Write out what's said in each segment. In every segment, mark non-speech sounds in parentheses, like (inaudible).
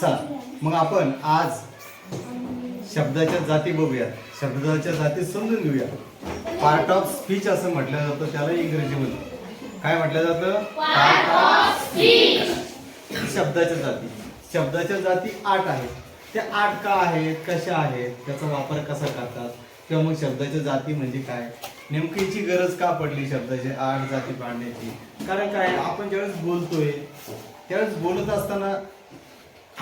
चला मग आपण आज शब्दाच्या जाती बघूया शब्दाच्या जाती समजून घेऊया. पार्ट ऑफ स्पीच असं म्हटलं जातं त्याला इंग्रजीमध्ये काय म्हटलं जातं? पार्ट ऑफ स्पीच शब्दाच्या जाती. शब्दाच्या जाती आठ आहेत. त्या आठ का आहेत? कशा आहेत? त्याचा वापर कसा करतात? किंवा मग शब्दाच्या जाती म्हणजे काय? नेमकीची गरज का पडली शब्दाची आठ जाती पाडण्याची कारण काय? आपण ज्यावेळेस बोलतोय त्यावेळेस बोलत असताना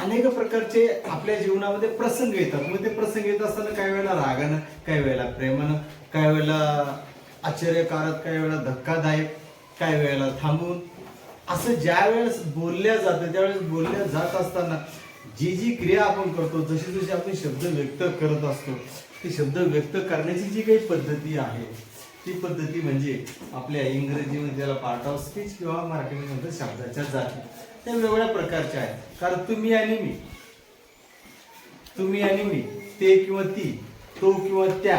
अनेक प्रकारचे आपल्या जीवनामध्ये प्रसंग येतात. मग ते प्रसंग येत असताना काही वेळेला रागानं काही वेळेला प्रेमानं काही वेळेला आश्चर्यकारक काही वेळेला धक्कादायक काही वेळेला थांबून. असं ज्या वेळेस बोलल्या जातं त्यावेळेस बोलल्या जात असताना जी जी क्रिया आपण करतो जशी जशी आपण शब्द व्यक्त करत असतो ती शब्द व्यक्त करण्याची जी काही पद्धती आहे ती पद्धती म्हणजे आपल्या इंग्रजीमध्ये त्याला पार्ट ऑफ स्पीच किंवा मराठीमध्ये शब्दाच्या जाती. त्या वेगवेगळ्या प्रकारच्या आहेत. कारण तुम्ही आणि मी. तुम्ही आणि मी. ते किंवा ती तो किंवा त्या.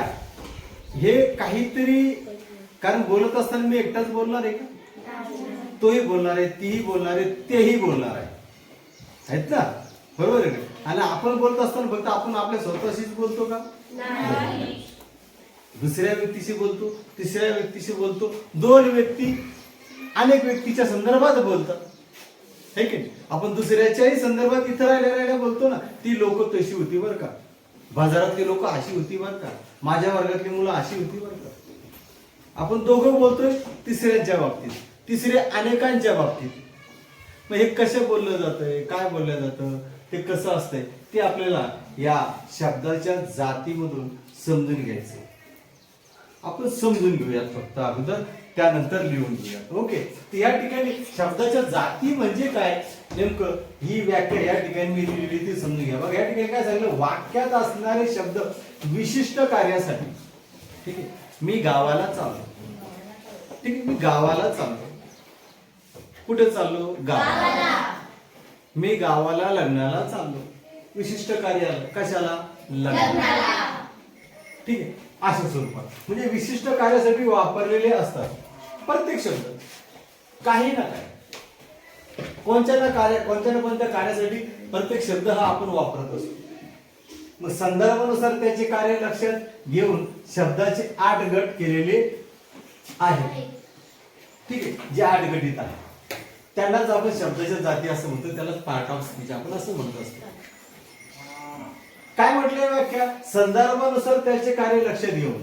हे काहीतरी कारण बोलत असताना मी एकटाच बोलणार आहे का? तोही बोलणार आहे तीही बोलणार आहे तेही बोलणार आहे. आहेत ना? बरोबर आहे का? आणि आपण बोलत असताना फक्त आपण आपल्या स्वतःशीच बोलतो का? दुसऱ्या व्यक्तीशी बोलतो तिसऱ्या व्यक्तीशी बोलतो. दोन व्यक्ती अनेक व्यक्तीच्या संदर्भात बोलतात. है की नाही? आपण दुसऱ्याच्याही संदर्भात इथं राहिल्या राहिल्या बोलतो ना ती लोक तशी होती बरं का. बाजारातली लोक अशी होती बरं का. माझ्या वर्गातली मुलं अशी होती बरं का. आपण दोघं बोलतोय तिसऱ्यांच्या बाबतीत तिसरे अनेकांच्या बाबतीत. मग हे कसं बोललं जातंय काय बोललं जातं ते कसं असतंय ते आपल्याला या शब्दाच्या जातीमधून समजून घ्यायचं आपण समजून घेऊयात फक्त अगोदर त्यानंतर लिहून घेऊयात. ओके तर या ठिकाणी शब्दाच्या जाती म्हणजे काय? नेमकं ही व्याख्या या ठिकाणी मी लिहिली ती समजून घ्या. बघा या ठिकाणी काय सांगितलं? वाक्यात असणारे शब्द विशिष्ट कार्यासाठी. ठीक आहे? मी गावाला चाललो. ठीक आहे? मी गावाला चाललो. कुठे चाललो? गावाला. मी गावाला लग्नाला चाललो. विशिष्ट कार्याला. कशाला? लग्नाला. ठीक आहे? अशा स्वरूपात म्हणजे विशिष्ट कार्यासाठी वापरलेले असतात. प्रत्येक शब्द. काही ना काय कोणत्या ना कार्य कोणत्या ना कोणत्या कार्यासाठी प्रत्येक शब्द हा आपण वापरत असतो. मग संदर्भानुसार त्याचे कार्य लक्षात घेऊन शब्दाचे आठ गट केलेले आहे. ठीक आहे? जे आठ गटीत आहे. त्यांनाच आपण शब्दाच्या जाती असं म्हणतो त्यालाच पार्ट ऑफ स्पीच आपण असं म्हणत असतो. काय म्हटलंय व्याख्या? संदर्भानुसार त्याचे कार्य लक्षात घेऊन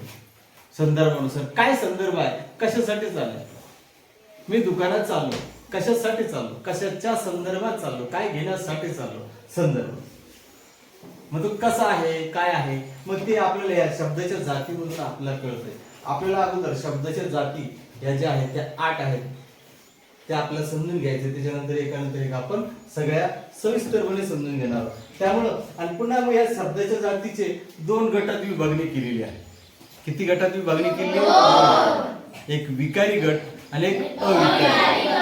संदर्भानुसार. काय संदर्भ आहे? कशासाठी चाललंय मी दुकानात चाललो. कशासाठी चाललो? कशाच्या संदर्भात चाललो? काय घेण्यासाठी चाललो? संदर्भ. मग तो कसा आहे? काय आहे? मग ते आपल्याला या शब्दाच्या जातीवरून आपल्याला कळतंय. आपल्याला अगोदर शब्दाच्या जाती ह्या ज्या आहेत त्या आठ आहेत. त्या आपल्याला समजून घ्यायचे. त्याच्यानंतर एकानंतर एक आपण सगळ्या सविस्तरपणे समजून घेणार आहोत. त्यामुळं आणि पुन्हा मग या शब्दाच्या जातीचे दोन गटात विभागणी केलेली आहे. किती गटात विभागणी केली आहे? एक विकारी गट आणि एक अविकारी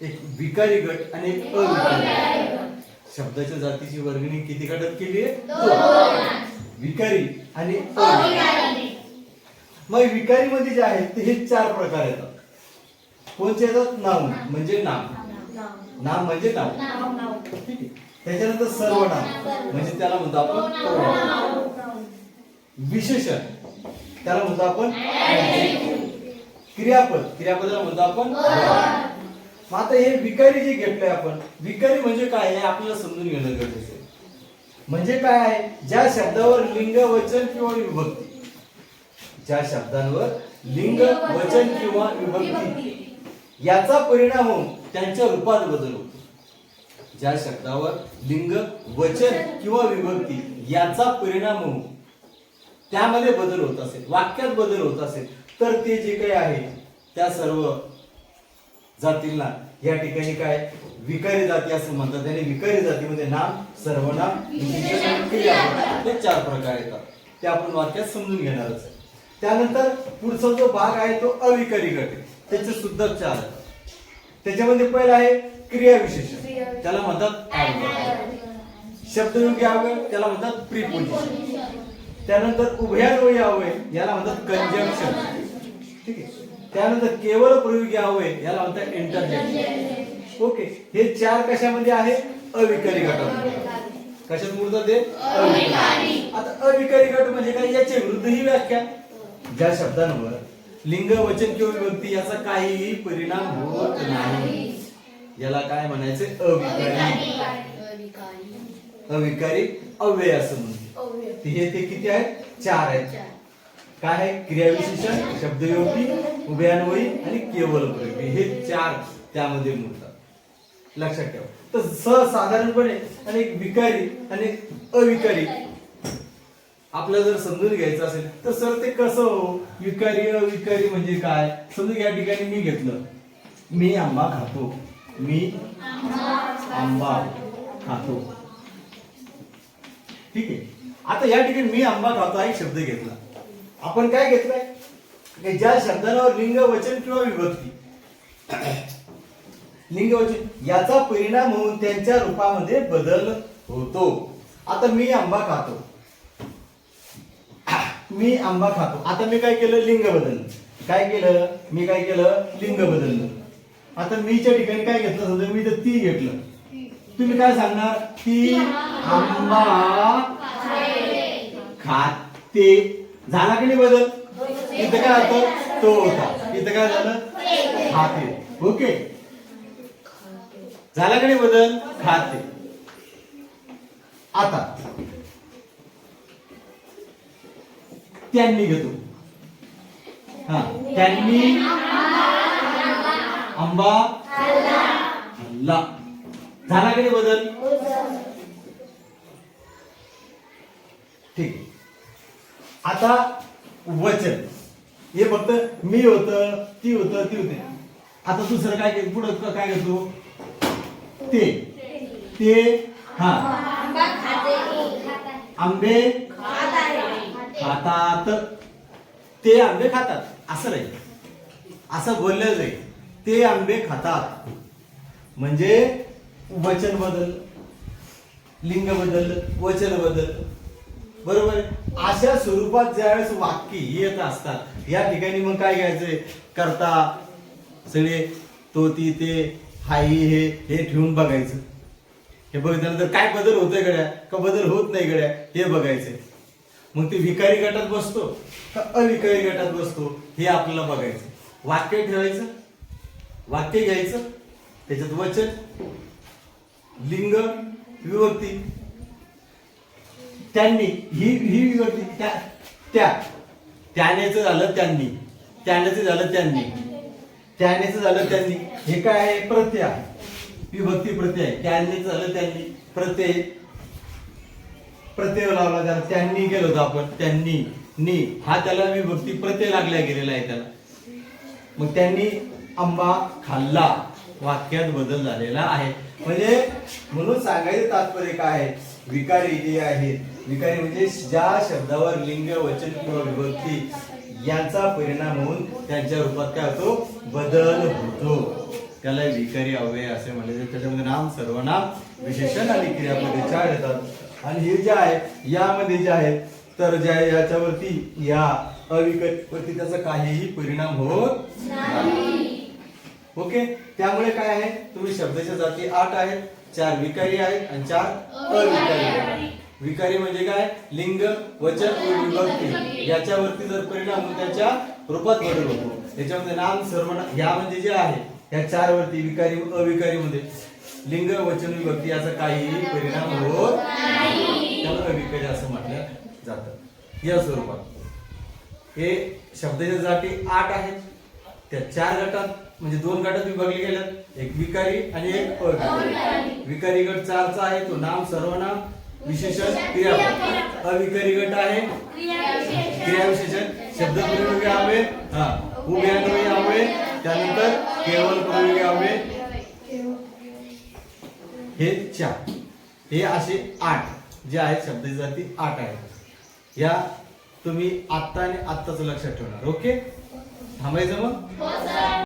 एक विकारी गट आणि एक अविकारी. शब्दाच्या जातीची वर्गणी किती गटात केली आहे. विकारी आणि अविकारी. मग विकारी मध्ये जे आहेत ते हे चार प्रकार येतात. कोणते येतात? नाम. म्हणजे नाम. नाम. म्हणजे नाव ठीक आहे. त्याच्यानंतर सर्वनाम. म्हणजे त्याला म्हणतो आपण. विशेषण. त्याला म्हणतो आपण क्रियापद. क्रियापदाला म्हणतो आपण आता हे विकारी जे घेतलंय आपण विकारी म्हणजे काय हे आपल्याला समजून घेणं गरजेचं आहे. म्हणजे काय आहे? ज्या शब्दावर लिंग वचन किंवा विभक्ती. ज्या शब्दांवर लिंग वचन किंवा विभक्ती. याचा परिणाम होऊन त्यांच्या रूपात बदल होतो. ज्या शब्दावर लिंग वचन किंवा विभक्ती याचा परिणाम होऊन त्यामध्ये बदल होत असेल वाक्यात बदल होत असेल तर ते जे काही आहे त्या सर्व जातींना या ठिकाणी काय? विकारी जाती असं म्हणतात. त्याने विकारी जातीमध्ये नाम सर्वनाम ते चार प्रकार येतात. ते आपण वाक्यात समजून घेणारच आहे. त्यानंतर पुढचा जो भाग आहे तो अविकारी गट त्याचे सुद्धा चार त्याच्यामध्ये पहिला आहे क्रियाविशेष त्याला म्हणतात शब्दयोगी अवयव त्याला म्हणतात प्रिपोजिशन त्यानंतर उभयान्वयी अवयव याला म्हणतात कंजंक्शन ठीक आहे? त्यानंतर केवळ प्रयोगी अवयव याला म्हणतात इंटरजेक्शन ओके? हे चार कशामध्ये आहे? अविकारी गटामध्ये. कशात मोडतात ते? अविकारी. आता अविकारी गट म्हणजे काय? याच्या विरुद्ध ही व्याख्या. ज्या शब्दांवर लिंग वचन किंवा विभक्ती याचा काहीही परिणाम होत नाही. याला काय म्हणायचे? अविकारी. अविकारी अव्यय असं म्हणते हे ते किती आहेत? चार आहेत. काय आहे? क्रियाविशेषण शब्दयोगी उभयान्वयी आणि केवल प्रयोगी हे चार त्यामध्ये मोडतात लक्षात ठेवा. तर सर्वसाधारणपणे आणि विकारी आणि अविकारी. आपल्याला जर समजून घ्यायचं असेल तर सर ते कसं हो? विकारी अविकारी म्हणजे काय? समजून या ठिकाणी मी घेतलं. मी आंबा खातो. मी आंबा खातो. ठीक आहे. आता या ठिकाणी मी आंबा खातो हा एक शब्द घेतला. आपण काय घेतलाय? की ज्या शब्दांवर लिंग वचन किंवा विभक्ती (clears throat) लिंग वचन याचा परिणाम होऊन त्यांच्या रूपामध्ये बदल होतो. आता मी आंबा खातो. (clears throat) मी आंबा खातो. आता मी काय केलं? लिंग बदललं. काय केलं? मी काय केलं? लिंग बदललं. आता मीच्या ठिकाणी काय घेतलं? समजा मी तर ती घेतलं. तुम्ही काय सांगणार? ती आंबा खाते. झाला की नाही बदल? इथं काय होतं? तो होता. इथं काय झालं? खाते. ओके. झाला की नाही बदल? खाते. आता त्यांनी घेतो. हा त्यांनी आंबा. खाल्ला. झाला की नाही बदल ठीक. आता वचन हे फक्त मी होत ती होत ती होते. आता दुसरं काय के- पुढं काय करतो ते. ते हा. आंबे खातात. ते आंबे खातात. असं नाही. असं बोललं जाईल. ते आंबे खातात. म्हणजे वचन बदल लिंग बदल वचन बदल. बरोबर? अशा स्वरूपात ज्यावेळेस वाक्य येत असतात या ठिकाणी मग काय घ्यायचंय? करता सगळे तो ती ते हाई हे हे ठेवून बघायचं. हे बघितल्यानंतर काय बदल होतोय गड्या? का बदल होत नाही गड्या? हे बघायचंय. मग ते विकारी गटात बसतो का अविकारी गटात बसतो? हे आपल्याला बघायचं वाक्य ठेवायचं? वाक्य घ्यायचं त्याच्यात वचन लिंग विभक्ती. त्यांनी ही ही विभक्ती त्या त्या. त्यानेच झालं त्यांनी. त्यानेच झालं त्यांनी. त्यानेच झालं त्यांनी. हे काय आहे? प्रत्यय. विभक्ती प्रत्यय. आहे झालं त्यांनी. प्रत्यय. प्रत्यय लावला त्याला. त्यांनी गेलो होतो आपण. त्यांनी नी. हा त्याला विभक्ती प्रत्यय लागल्या गेलेला आहे त्याला. मग त्यांनी आंबा खाल्ला. वाक्यात बदल झालेला आहे. म्हणजे म्हणून सांगायचं तात्पर्य काय आहे? विकारी जे आहेत विकारी म्हणजे ज्या शब्दावर लिंग वचन किंवा विभक्ती यांचा परिणाम होऊन त्यांच्या रूपात काय होतो? बदल होतो. त्याला विकारी अव्यय असे म्हणले जाते. त्याच्यामध्ये नाम सर्वनाम विशेषण आणि क्रियापदे चार येतात. आणि हे जे आहे यामध्ये जे आहे तर ज्या याच्यावरती या अविकटवरती त्याचा काहीही परिणाम होत नाही. ओके? त्यामुळे काय आहे? तुम्ही शब्दाच्या जाती आठ आहेत चार विकारी आहेत आणि चार अविकारी आहेत. विकारी म्हणजे काय? लिंग वचन विभक्ती. याच्यावरती जर परिणाम त्याच्या रूपात बदल होतो. याच्यामध्ये नाम सर्वनाम या म्हणजे जे आहे या चार वरती विकारी अविकारी मध्ये. लिंग वचन विभक्ती याचा काही परिणाम होत त्याला अविकारी असं म्हटलं जातं. या स्वरूपात. हे शब्दाच्या जाती आठ आहेत. त्या चार गटात म्हणजे दोन गटात विभागले गेल्यात एक विकारी आणि एक अविकारी. विकारी गट चारचा आहे तो नाम सर्वनाम विशेषण क्रियापद. अविकारी गट आहे. क्रियाविशेषण. शब्द प्रयोगी आवे हा. उभे अन्वयी आवे त्यानंतर केवळ प्रयोगी आवे हे चार. हे असे आठ जे आहेत शब्दाची जाती आठ आहेत. या तुम्ही आत्ता आणि आत्ताच लक्षात ठेवणार. ओके? थांबायचं मग?